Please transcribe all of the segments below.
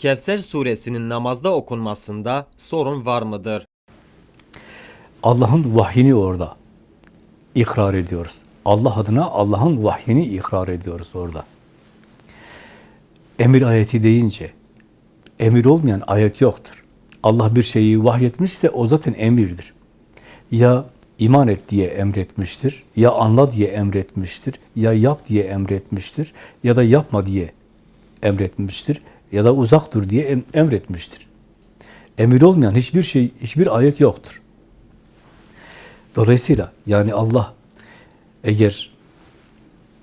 Kevser suresinin namazda okunmasında sorun var mıdır? Allah'ın vahyini orada ikrar ediyoruz. Allah adına Allah'ın vahyini ikrar ediyoruz orada. Emir ayeti deyince, emir olmayan ayet yoktur. Allah bir şeyi vahyetmişse o zaten emirdir. Ya iman et diye emretmiştir, ya anla diye emretmiştir, ya yap diye emretmiştir, ya da yapma diye emretmiştir, ya da uzak dur diye em- emretmiştir. Emir olmayan hiçbir şey, hiçbir ayet yoktur. Dolayısıyla yani Allah eğer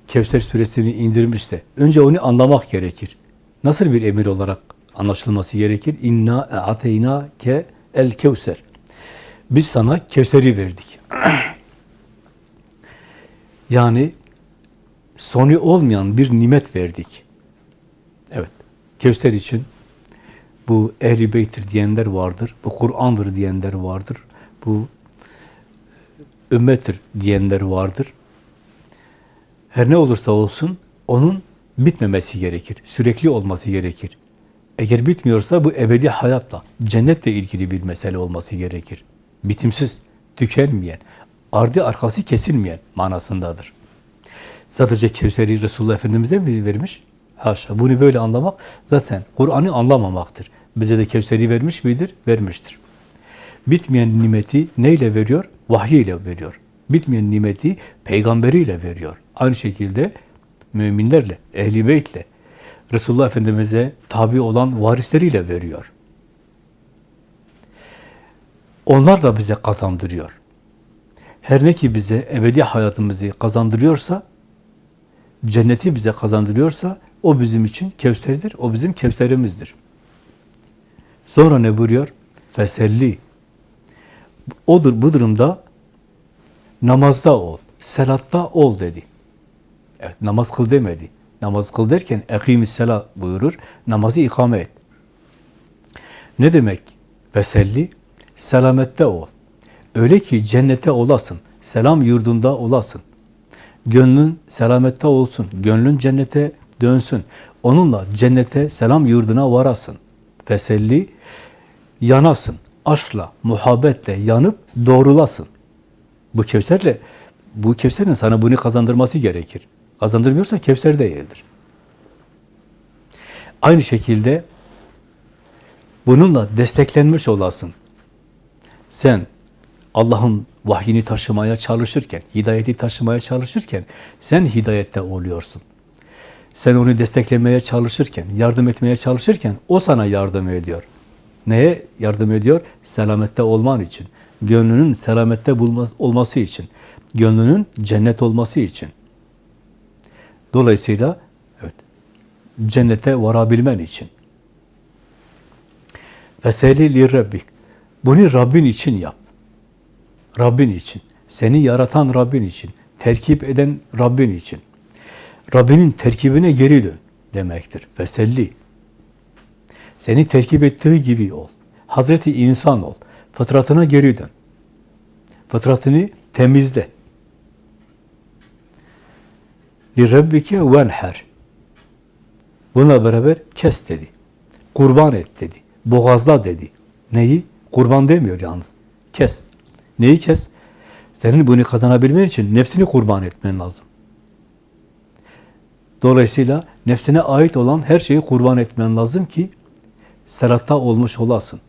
Kevser suresini indirmişse önce onu anlamak gerekir. Nasıl bir emir olarak anlaşılması gerekir? İnna ateyna ke el kevser. Biz sana Kevser'i verdik. yani sonu olmayan bir nimet verdik. Evet. Kevser için bu ehli beyttir diyenler vardır. Bu Kur'an'dır diyenler vardır. Bu ümmettir diyenler vardır. Her ne olursa olsun onun bitmemesi gerekir. Sürekli olması gerekir. Eğer bitmiyorsa bu ebedi hayatla, cennetle ilgili bir mesele olması gerekir. Bitimsiz, tükenmeyen, ardı arkası kesilmeyen manasındadır. Sadece Kevser'i Resulullah Efendimiz'e mi vermiş? Haşa. Bunu böyle anlamak zaten Kur'an'ı anlamamaktır. Bize de Kevser'i vermiş midir? Vermiştir. Bitmeyen nimeti neyle veriyor? Vahyiyle veriyor. Bitmeyen nimeti peygamberiyle veriyor. Aynı şekilde müminlerle, ehli beytle, Resulullah Efendimiz'e tabi olan varisleriyle veriyor. Onlar da bize kazandırıyor. Her ne ki bize ebedi hayatımızı kazandırıyorsa, cenneti bize kazandırıyorsa, o bizim için Kevser'dir, o bizim Kevser'imizdir. Sonra ne buyuruyor? Feselli. Odur, bu durumda namazda ol, selatta ol dedi. Evet, namaz kıl demedi. Namaz kıl derken ekimis sela buyurur, namazı ikame et. Ne demek? Feselli, selamette ol. Öyle ki cennete olasın, selam yurdunda olasın. Gönlün selamette olsun, gönlün cennete dönsün. Onunla cennete, selam yurduna varasın. Feselli, yanasın. Aşkla, muhabbetle yanıp doğrulasın. Bu Kevser'le, bu Kevser'in sana bunu kazandırması gerekir. Kazandırmıyorsa Kevser değildir. Aynı şekilde bununla desteklenmiş olasın. Sen Allah'ın vahyini taşımaya çalışırken, hidayeti taşımaya çalışırken sen hidayette oluyorsun. Sen onu desteklemeye çalışırken, yardım etmeye çalışırken o sana yardım ediyor. Neye yardım ediyor? Selamette olman için. Gönlünün selamette olması için. Gönlünün cennet olması için. Dolayısıyla evet, cennete varabilmen için. Feseli li rabbik. Bunu Rabbin için yap. Rabbin için. Seni yaratan Rabbin için. Terkip eden Rabbin için. Rabbinin terkibine geri dön demektir. Feselli. Seni terkip ettiği gibi ol. Hazreti insan ol. Fıtratına geri dön. Fıtratını temizle. لِرَبِّكَ وَنْحَرْ Bununla beraber kes dedi. Kurban et dedi. Boğazla dedi. Neyi? Kurban demiyor yalnız. Kes. Neyi kes? Senin bunu kazanabilmen için nefsini kurban etmen lazım. Dolayısıyla nefsine ait olan her şeyi kurban etmen lazım ki selatta olmuş olasın.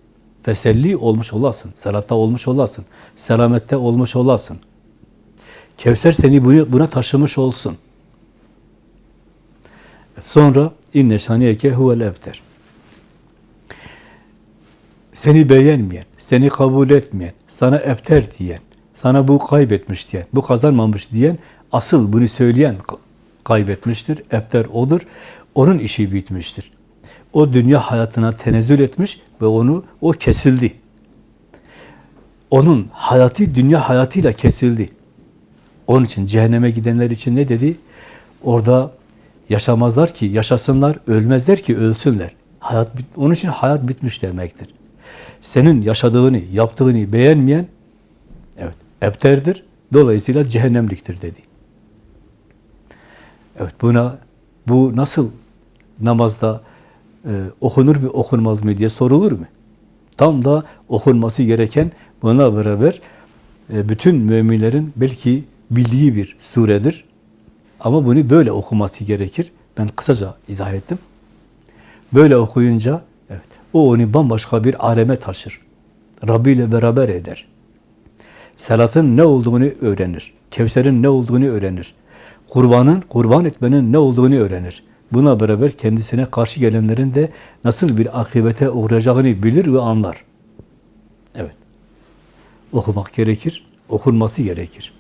Feselli olmuş olasın. Selatta olmuş olasın. Selamette olmuş olasın. Kevser seni buna taşımış olsun. Sonra inne şaniyeke huvel ebter. Seni beğenmeyen, seni kabul etmeyen, sana ebter diyen, sana bu kaybetmiş diyen, bu kazanmamış diyen, asıl bunu söyleyen kaybetmiştir. Ebter odur. Onun işi bitmiştir. O dünya hayatına tenezzül etmiş ve onu o kesildi. Onun hayatı dünya hayatıyla kesildi. Onun için cehenneme gidenler için ne dedi? Orada yaşamazlar ki yaşasınlar, ölmezler ki ölsünler. Hayat onun için hayat bitmiş demektir. Senin yaşadığını, yaptığını beğenmeyen evet, ebterdir. Dolayısıyla cehennemliktir dedi. Evet buna bu nasıl namazda e, okunur mu okunmaz mı diye sorulur mu? Tam da okunması gereken buna beraber e, bütün müminlerin belki bildiği bir suredir. Ama bunu böyle okuması gerekir. Ben kısaca izah ettim. Böyle okuyunca evet o onu bambaşka bir aleme taşır. Rabbi ile beraber eder. Salatın ne olduğunu öğrenir. Kevser'in ne olduğunu öğrenir. Kurbanın, kurban etmenin ne olduğunu öğrenir. Buna beraber kendisine karşı gelenlerin de nasıl bir akıbete uğrayacağını bilir ve anlar. Evet. Okumak gerekir, okunması gerekir.